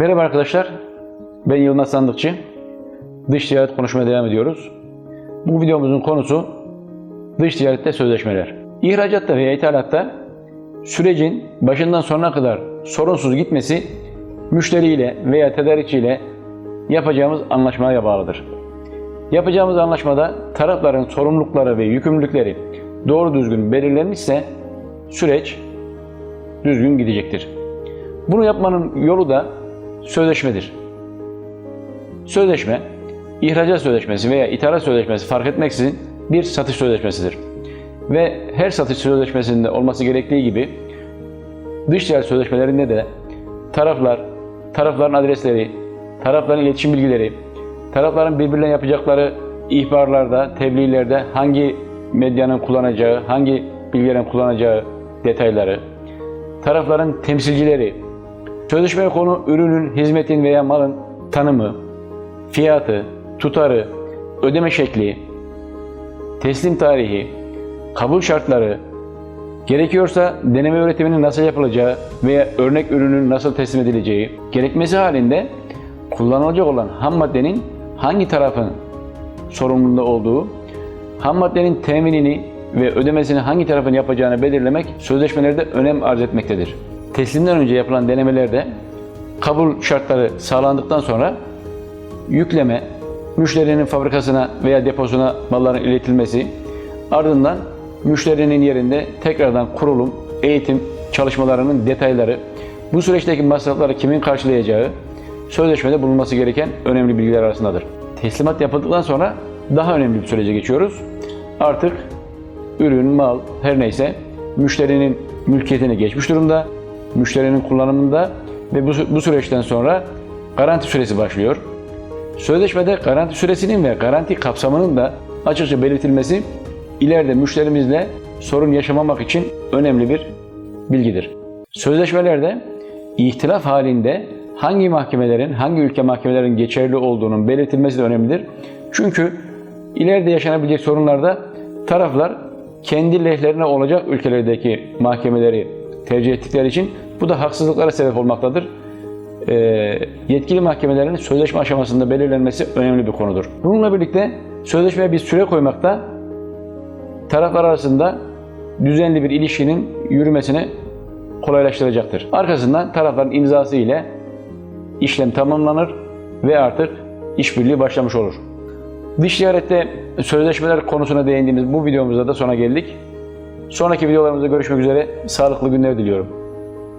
Merhaba arkadaşlar. Ben Yılmaz Sandıkçı. Dış ticaret konuşmaya devam ediyoruz. Bu videomuzun konusu dış ticarette sözleşmeler. İhracatta veya ithalatta sürecin başından sonuna kadar sorunsuz gitmesi müşteriyle veya tedarikçiyle yapacağımız anlaşmaya bağlıdır. Yapacağımız anlaşmada tarafların sorumlulukları ve yükümlülükleri doğru düzgün belirlenmişse süreç düzgün gidecektir. Bunu yapmanın yolu da sözleşmedir. Sözleşme, ihracat sözleşmesi veya ithalat sözleşmesi fark etmeksizin bir satış sözleşmesidir. Ve her satış sözleşmesinde olması gerektiği gibi dış ticaret sözleşmelerinde de taraflar, tarafların adresleri, tarafların iletişim bilgileri, tarafların birbirine yapacakları ihbarlarda, tebliğlerde hangi medyanın kullanacağı, hangi bilgilerin kullanacağı detayları, tarafların temsilcileri, sözleşme konu ürünün, hizmetin veya malın tanımı, fiyatı, tutarı, ödeme şekli, teslim tarihi, kabul şartları, gerekiyorsa deneme üretiminin nasıl yapılacağı veya örnek ürünün nasıl teslim edileceği, gerekmesi halinde kullanılacak olan ham maddenin hangi tarafın sorumluluğunda olduğu, ham maddenin teminini ve ödemesini hangi tarafın yapacağını belirlemek sözleşmelerde önem arz etmektedir. Teslimden önce yapılan denemelerde kabul şartları sağlandıktan sonra yükleme, müşterinin fabrikasına veya deposuna malların iletilmesi, ardından müşterinin yerinde tekrardan kurulum, eğitim çalışmalarının detayları, bu süreçteki masrafları kimin karşılayacağı sözleşmede bulunması gereken önemli bilgiler arasındadır. Teslimat yapıldıktan sonra daha önemli bir sürece geçiyoruz. Artık ürün, mal her neyse müşterinin mülkiyetine geçmiş durumda, müşterinin kullanımında ve bu, bu süreçten sonra garanti süresi başlıyor. Sözleşmede garanti süresinin ve garanti kapsamının da açıkça belirtilmesi ileride müşterimizle sorun yaşamamak için önemli bir bilgidir. Sözleşmelerde ihtilaf halinde hangi mahkemelerin, hangi ülke mahkemelerin geçerli olduğunun belirtilmesi de önemlidir. Çünkü ileride yaşanabilecek sorunlarda taraflar kendi lehlerine olacak ülkelerdeki mahkemeleri tercih ettikleri için bu da haksızlıklara sebep olmaktadır. E, yetkili mahkemelerin sözleşme aşamasında belirlenmesi önemli bir konudur. Bununla birlikte sözleşmeye bir süre koymakta taraflar arasında düzenli bir ilişkinin yürümesini kolaylaştıracaktır. Arkasından tarafların imzası ile işlem tamamlanır ve artık işbirliği başlamış olur. Dış ticarette sözleşmeler konusuna değindiğimiz bu videomuzda da sona geldik. Sonraki videolarımızda görüşmek üzere. Sağlıklı günler diliyorum.